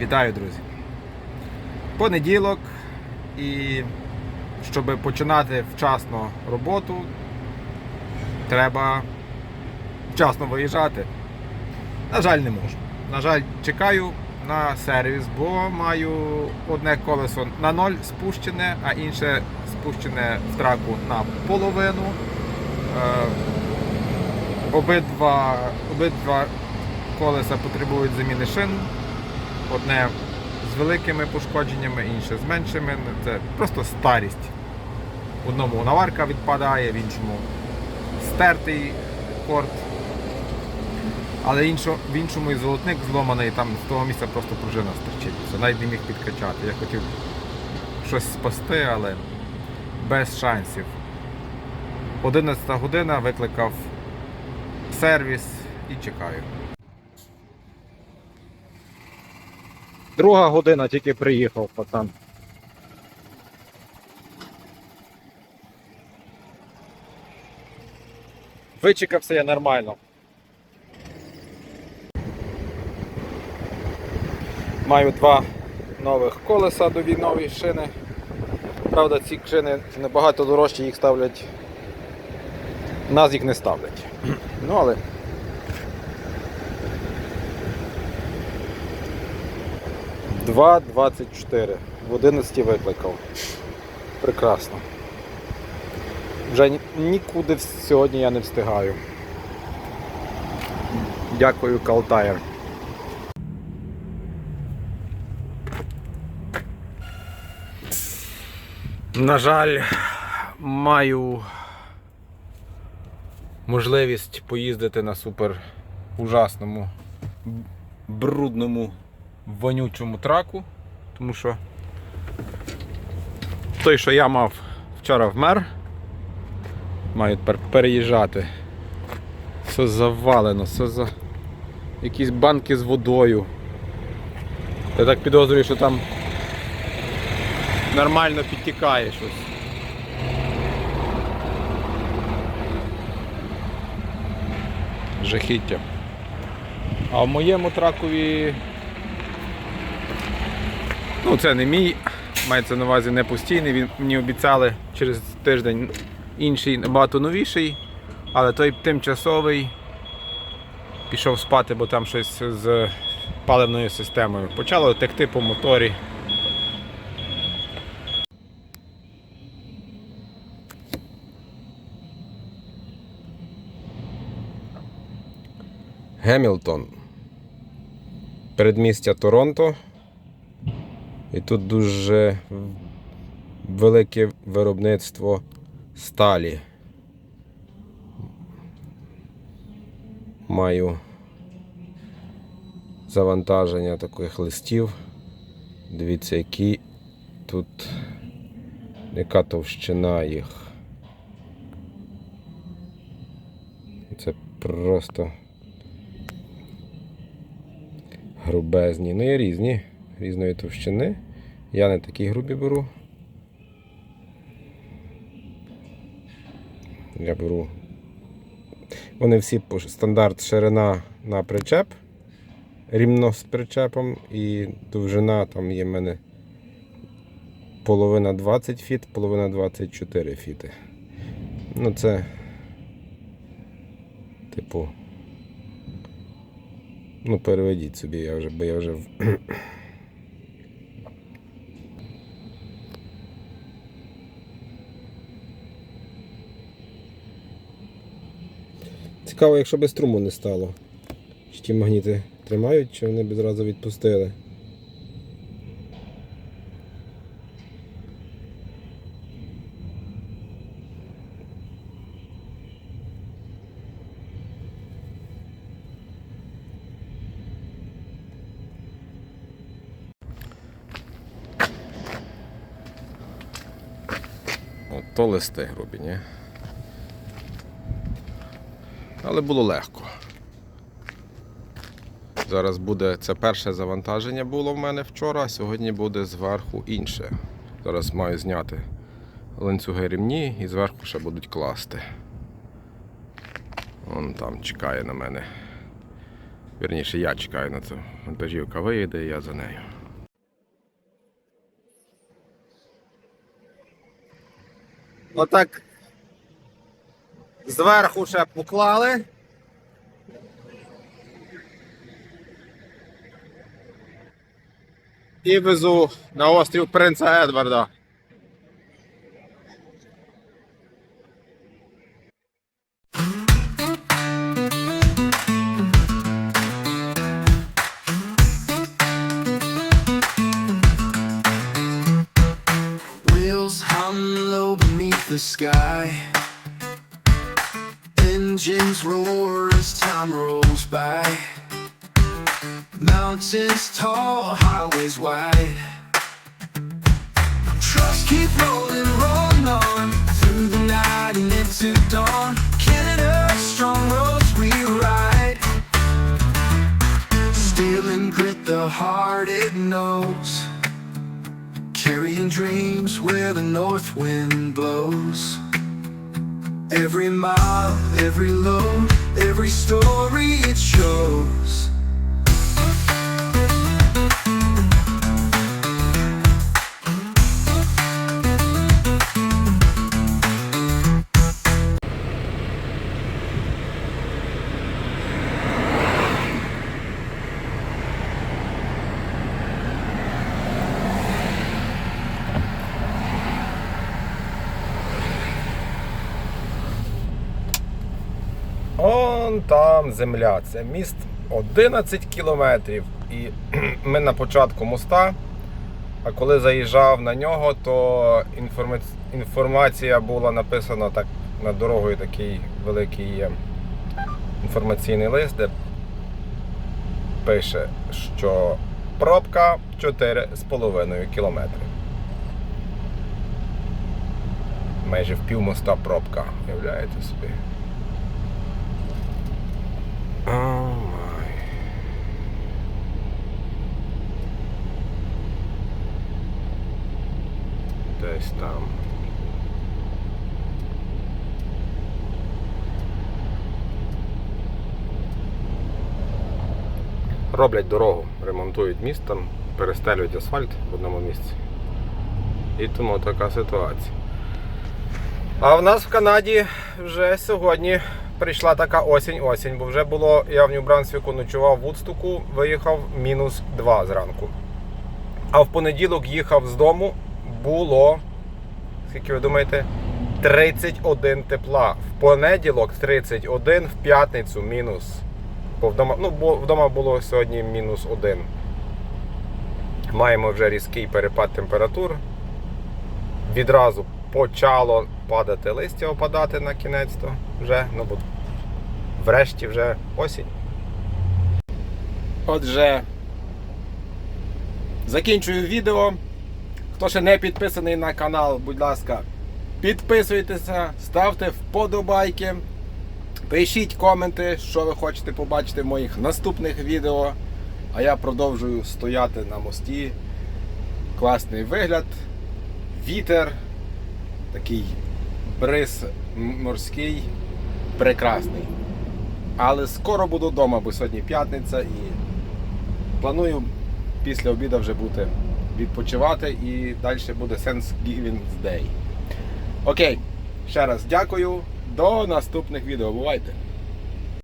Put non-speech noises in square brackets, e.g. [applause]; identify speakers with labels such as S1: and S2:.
S1: Вітаю, друзі! Понеділок і щоб починати вчасно роботу, треба вчасно виїжджати. На жаль, не можу. На жаль, чекаю на сервіс, бо маю одне колесо на ноль спущене, а інше спущене в траку на половину. Е, Обидва, обидва колеса потребують заміни шин. Одне з великими пошкодженнями, інше з меншими. Це просто старість. В одному наварка відпадає, в іншому стертий корт. Але в іншому і золотник зломаний, там з того місця просто пружина стерчить. Навіть не міг підкачати. Я хотів щось спасти, але без шансів. 11 година викликав сервіс і чекаю.
S2: Друга година тільки приїхав, пацан. Вичекався я нормально. Маю два нових колеса до нові шини. Правда, ці шини набагато дорожчі, їх ставлять. Нас їх не ставлять. Ну але Два 24. В 11 викликав. Прекрасно. Вже нікуди сьогодні я не встигаю. Дякую, Калтайр.
S1: На жаль, маю можливість поїздити на супер ужасному, б- брудному, вонючому траку, тому що той, що я мав вчора вмер, маю тепер переїжджати. Все завалено, все за якісь банки з водою. Я так підозрюю, що там нормально підтікає щось. Жахіття. А в моєму тракові. Ну, це не мій, мається на увазі не постійний. Він мені обіцяли через тиждень інший набагато новіший, але той тимчасовий пішов спати, бо там щось з паливною системою. Почало текти по моторі. Гемілтон. Передмістя Торонто. І тут дуже велике виробництво сталі. Маю завантаження таких листів. Дивіться, які тут яка товщина їх. Це просто грубезні. Є різні, різної товщини. Я не такі грубі беру. Я беру. Вони всі по стандарт ширина на причеп, рівно з причепом і довжина там є в мене половина 20 фіт, половина 24 фіти. Ну це типу. Ну, переведіть собі, я вже, бо я вже. в- Цікаво, якщо без струму не стало. Чи ті магніти тримають, чи вони б зразу відпустили. От то листи грубі, ні? Але було легко. Зараз буде це перше завантаження було в мене вчора, а сьогодні буде зверху інше. Зараз маю зняти ланцюги рівні і зверху ще будуть класти. Вон там чекає на мене Вірніше, я чекаю на це. Вантажівка виїде, я за нею.
S3: Отак зверху ще поклали. І везу на острів Принца Едварда.
S4: Wheels hum low beneath the sky. Engines roar as time rolls by. Mountains tall, highways wide. Trucks keep rolling, rolling on through the night and into dawn. Canada, strong roads we ride. Steel and grit, the heart it knows. Carrying dreams where the north wind blows. Every mile, every load, every story it shows.
S1: Там земля. Це міст 11 кілометрів. І [clears throat] ми на початку моста. А коли заїжджав на нього, то інформація була написана так над дорогою такий великий інформаційний лист, де пише, що пробка 4,5 кілометри. Майже в пів моста пробка, уявляєте собі. Десь там. Роблять дорогу, ремонтують міст там, перестелюють асфальт в одному місці. І тому така ситуація. А в нас в Канаді вже сьогодні прийшла така осінь-осінь, бо вже було, я в Нью-Брансвіку ночував в Вудстуку, виїхав мінус 2 зранку. А в понеділок їхав з дому, було, скільки ви думаєте, 31 тепла. В понеділок 31, в п'ятницю мінус. Бо вдома, ну, бо вдома було сьогодні мінус 1. Маємо вже різкий перепад температур. Відразу почало падати листя, опадати на кінець то вже, ну бо врешті вже осінь. Отже, закінчую відео. Хто ще не підписаний на канал, будь ласка, підписуйтеся, ставте вподобайки, пишіть коменти, що ви хочете побачити в моїх наступних відео. А я продовжую стояти на мості. Класний вигляд, вітер, такий бриз морський, прекрасний. Але скоро буду вдома, бо сьогодні п'ятниця і планую після обіду вже бути відпочивати і далі буде Thanksgiving Day. Окей, ще раз дякую. До наступних відео. Бувайте!